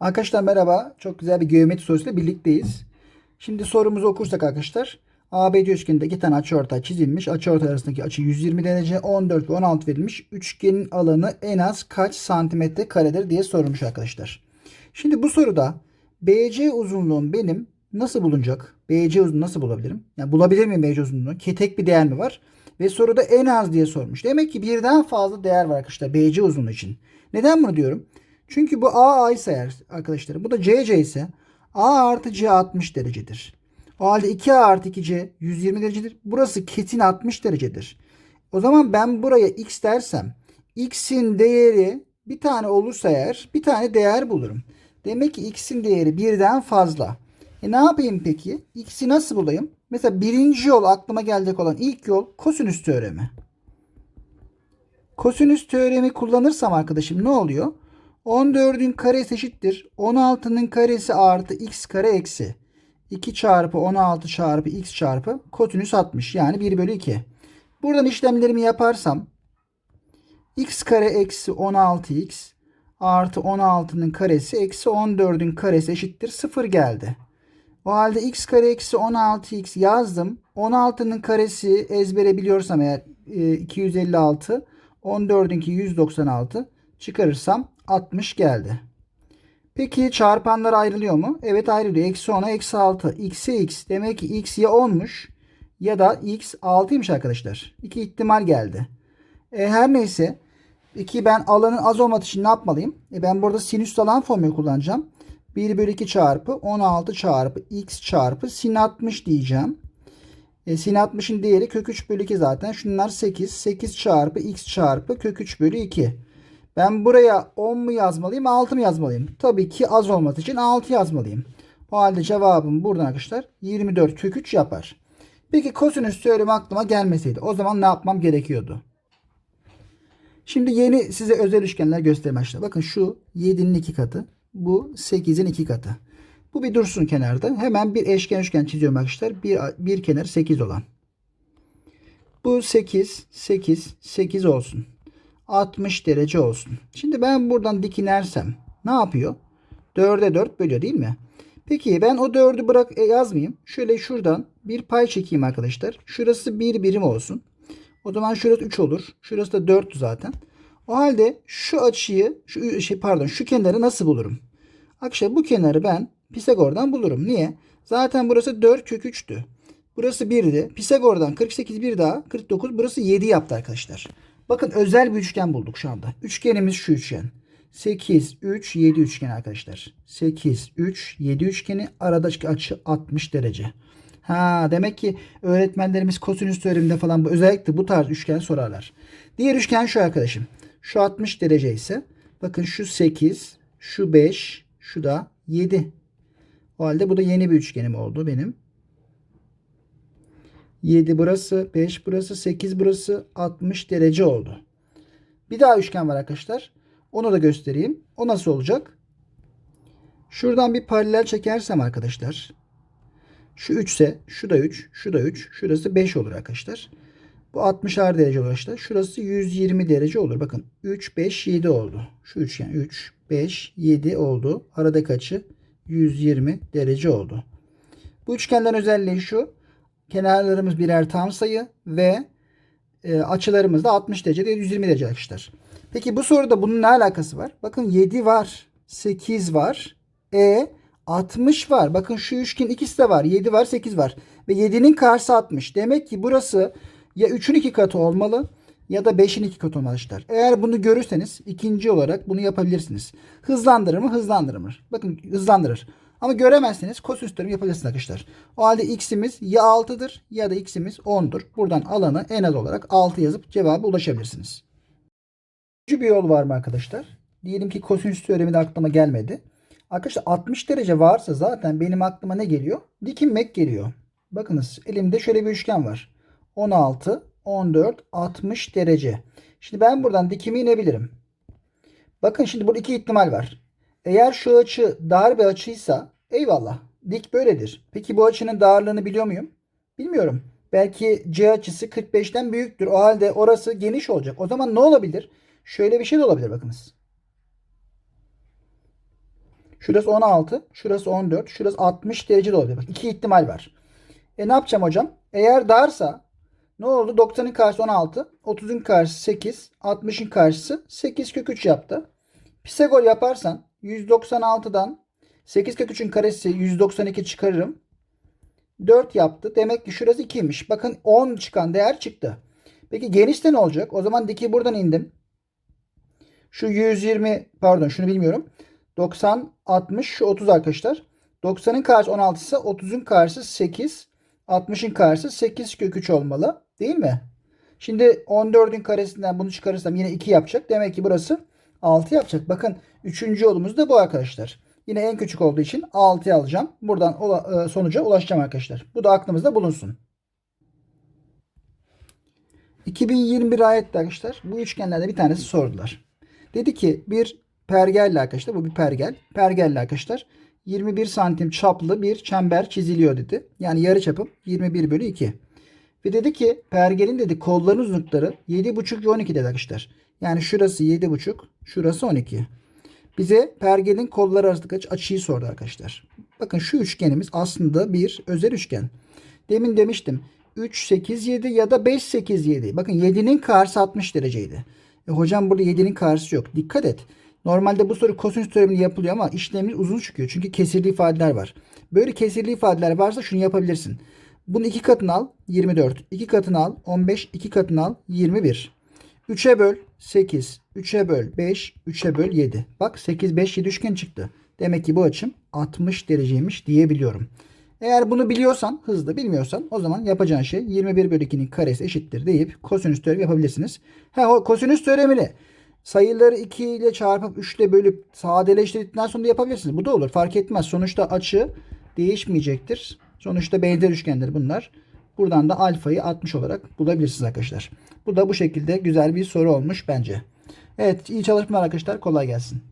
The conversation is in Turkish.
Arkadaşlar merhaba. Çok güzel bir geometri sorusuyla birlikteyiz. Şimdi sorumuzu okursak arkadaşlar. ABC üçgeninde iki tane açıortay çizilmiş. Açıortay arasındaki açı 120 derece, 14 ve 16 verilmiş. Üçgenin alanı en az kaç santimetre karedir diye sorulmuş arkadaşlar. Şimdi bu soruda BC uzunluğum benim nasıl bulunacak? BC uzunluğu nasıl bulabilirim? Yani bulabilir miyim BC uzunluğunu? Ki bir değer mi var? Ve soruda en az diye sormuş. Demek ki birden fazla değer var arkadaşlar BC uzunluğu için. Neden bunu diyorum? Çünkü bu A A ise eğer arkadaşlar bu da C C ise A artı C 60 derecedir. O halde 2A artı 2C 120 derecedir. Burası kesin 60 derecedir. O zaman ben buraya X dersem X'in değeri bir tane olursa eğer bir tane değer bulurum. Demek ki X'in değeri birden fazla. E ne yapayım peki? X'i nasıl bulayım? Mesela birinci yol aklıma gelecek olan ilk yol kosinüs teoremi. Kosinüs teoremi kullanırsam arkadaşım ne oluyor? 14'ün karesi eşittir. 16'nın karesi artı x kare eksi. 2 çarpı 16 çarpı x çarpı kosinüs 60. Yani 1 bölü 2. Buradan işlemlerimi yaparsam x kare eksi 16x artı 16'nın karesi eksi 14'ün karesi eşittir 0 geldi. O halde x kare eksi 16x yazdım. 16'nın karesi ezbere biliyorsam eğer e, 256 14'ünki 196 çıkarırsam 60 geldi. Peki çarpanlar ayrılıyor mu? Evet ayrılıyor. Eksi 10'a eksi 6. X'e x. Demek ki x ya 10'muş ya da x 6'ymış arkadaşlar. İki ihtimal geldi. E, her neyse. Peki ben alanın az olması için ne yapmalıyım? E, ben burada sinüs alan formülü kullanacağım. 1 bölü 2 çarpı 16 çarpı x çarpı sin 60 diyeceğim. E, sin 60'ın değeri kök 3 bölü 2 zaten. Şunlar 8. 8 çarpı x çarpı kök 3 bölü 2. Ben buraya 10 mu yazmalıyım 6 mı yazmalıyım? Tabii ki az olması için 6 yazmalıyım. O halde cevabım buradan arkadaşlar 24 kök 3 yapar. Peki kosinüs teoremi aklıma gelmeseydi o zaman ne yapmam gerekiyordu? Şimdi yeni size özel üçgenler göstermeye başladı. Bakın şu 7'nin 2 katı. Bu 8'in 2 katı. Bu bir dursun kenarda. Hemen bir eşken üçgen çiziyorum arkadaşlar. Bir, bir kenar 8 olan. Bu 8, 8, 8 olsun. 60 derece olsun. Şimdi ben buradan dikinersem ne yapıyor? 4'e 4 bölüyor değil mi? Peki ben o 4'ü bırak e, yazmayayım. Şöyle şuradan bir pay çekeyim arkadaşlar. Şurası 1 birim olsun. O zaman şurası 3 olur. Şurası da 4 zaten. O halde şu açıyı şu şey pardon şu kenarı nasıl bulurum? Arkadaşlar bu kenarı ben Pisagor'dan bulurum. Niye? Zaten burası 4 kök 3'tü. Burası 1'di. Pisagor'dan 48 bir daha 49 burası 7 yaptı arkadaşlar. Bakın özel bir üçgen bulduk şu anda. Üçgenimiz şu üçgen. 8, 3, 7 üçgen arkadaşlar. 8, 3, 7 üçgeni aradaki açı 60 derece. Ha demek ki öğretmenlerimiz kosinüs teoreminde falan bu özellikle bu tarz üçgen sorarlar. Diğer üçgen şu arkadaşım. Şu 60 derece ise bakın şu 8, şu 5, şu da 7. O halde bu da yeni bir üçgenim oldu benim. 7 burası, 5 burası, 8 burası 60 derece oldu. Bir daha üçgen var arkadaşlar. Onu da göstereyim. O nasıl olacak? Şuradan bir paralel çekersem arkadaşlar. Şu 3 ise şu da 3, şu da 3, şurası 5 olur arkadaşlar. Bu 60 derece olur arkadaşlar. Şurası 120 derece olur. Bakın 3, 5, 7 oldu. Şu üçgen 3, 5, 7 oldu. Aradaki açı 120 derece oldu. Bu üçgenlerin özelliği şu. Kenarlarımız birer tam sayı ve e, açılarımız da 60 derece ve 120 derece arkadaşlar. Peki bu soruda bunun ne alakası var? Bakın 7 var, 8 var, e 60 var. Bakın şu üçgen ikisi de var. 7 var, 8 var. Ve 7'nin karşısı 60. Demek ki burası ya 3'ün 2 katı olmalı ya da 5'in 2 katı olmalı arkadaşlar. Eğer bunu görürseniz ikinci olarak bunu yapabilirsiniz. Hızlandırır mı? Hızlandırır? Bakın hızlandırır. Ama göremezseniz kosinüs teoremi yapabilirsiniz arkadaşlar. O halde x'imiz ya 6'dır ya da x'imiz 10'dur. Buradan alanı en az olarak 6 yazıp cevaba ulaşabilirsiniz. Üçüncü bir yol var mı arkadaşlar? Diyelim ki kosinüs teoremi de aklıma gelmedi. Arkadaşlar 60 derece varsa zaten benim aklıma ne geliyor? Dikinmek geliyor. Bakınız elimde şöyle bir üçgen var. 16, 14, 60 derece. Şimdi ben buradan dikimi inebilirim. Bakın şimdi burada iki ihtimal var. Eğer şu açı dar bir açıysa eyvallah. Dik böyledir. Peki bu açının darlığını biliyor muyum? Bilmiyorum. Belki C açısı 45'ten büyüktür. O halde orası geniş olacak. O zaman ne olabilir? Şöyle bir şey de olabilir bakınız. Şurası 16, şurası 14, şurası 60 derece de olabilir. Bak iki ihtimal var. E ne yapacağım hocam? Eğer darsa ne oldu? 90'ın karşısı 16, 30'un karşısı 8, 60'ın karşısı 8 kök 3 yaptı. Pisagor yaparsan 196'dan 8 kök 3'ün karesi 192 çıkarırım. 4 yaptı. Demek ki şurası 2'ymiş. Bakın 10 çıkan değer çıktı. Peki genişte ne olacak? O zaman diki buradan indim. Şu 120 pardon şunu bilmiyorum. 90 60 şu 30 arkadaşlar. 90'ın karşısı 16 ise 30'un karşısı 8. 60'ın karşısı 8 kök 3 olmalı. Değil mi? Şimdi 14'ün karesinden bunu çıkarırsam yine 2 yapacak. Demek ki burası 6 yapacak. Bakın 3. yolumuz da bu arkadaşlar. Yine en küçük olduğu için 6'yı alacağım. Buradan e, sonuca ulaşacağım arkadaşlar. Bu da aklımızda bulunsun. 2021 ayette arkadaşlar bu üçgenlerde bir tanesi sordular. Dedi ki bir pergelle arkadaşlar bu bir pergel. Pergelle arkadaşlar 21 santim çaplı bir çember çiziliyor dedi. Yani yarı çapım 21 bölü 2. Ve dedi ki pergelin dedi kolların uzunlukları 7,5 ve 12 dedi arkadaşlar. Yani şurası 7,5 şurası 12. Bize pergelin kolları arasındaki aç- açıyı sordu arkadaşlar. Bakın şu üçgenimiz aslında bir özel üçgen. Demin demiştim 3, 8, 7 ya da 5, 8, 7. Bakın 7'nin karşısı 60 dereceydi. E hocam burada 7'nin karşısı yok. Dikkat et. Normalde bu soru kosinüs teoremiyle yapılıyor ama işlemimiz uzun çıkıyor. Çünkü kesirli ifadeler var. Böyle kesirli ifadeler varsa şunu yapabilirsin. Bunu iki katını al 24. 2 katını al 15. 2 katını al 21. 3'e böl 8. 3'e böl 5. 3'e böl 7. Bak 8, 5, 7 üçgen çıktı. Demek ki bu açım 60 dereceymiş diyebiliyorum. Eğer bunu biliyorsan hızlı bilmiyorsan o zaman yapacağın şey 21 bölü 2'nin karesi eşittir deyip kosinüs teoremi yapabilirsiniz. Ha o kosinüs teoremini sayıları 2 ile çarpıp 3 ile bölüp sadeleştirdikten sonra da yapabilirsiniz. Bu da olur fark etmez. Sonuçta açı değişmeyecektir. Sonuçta benzer üçgenler bunlar. Buradan da alfayı 60 olarak bulabilirsiniz arkadaşlar. Bu da bu şekilde güzel bir soru olmuş bence. Evet iyi çalışmalar arkadaşlar kolay gelsin.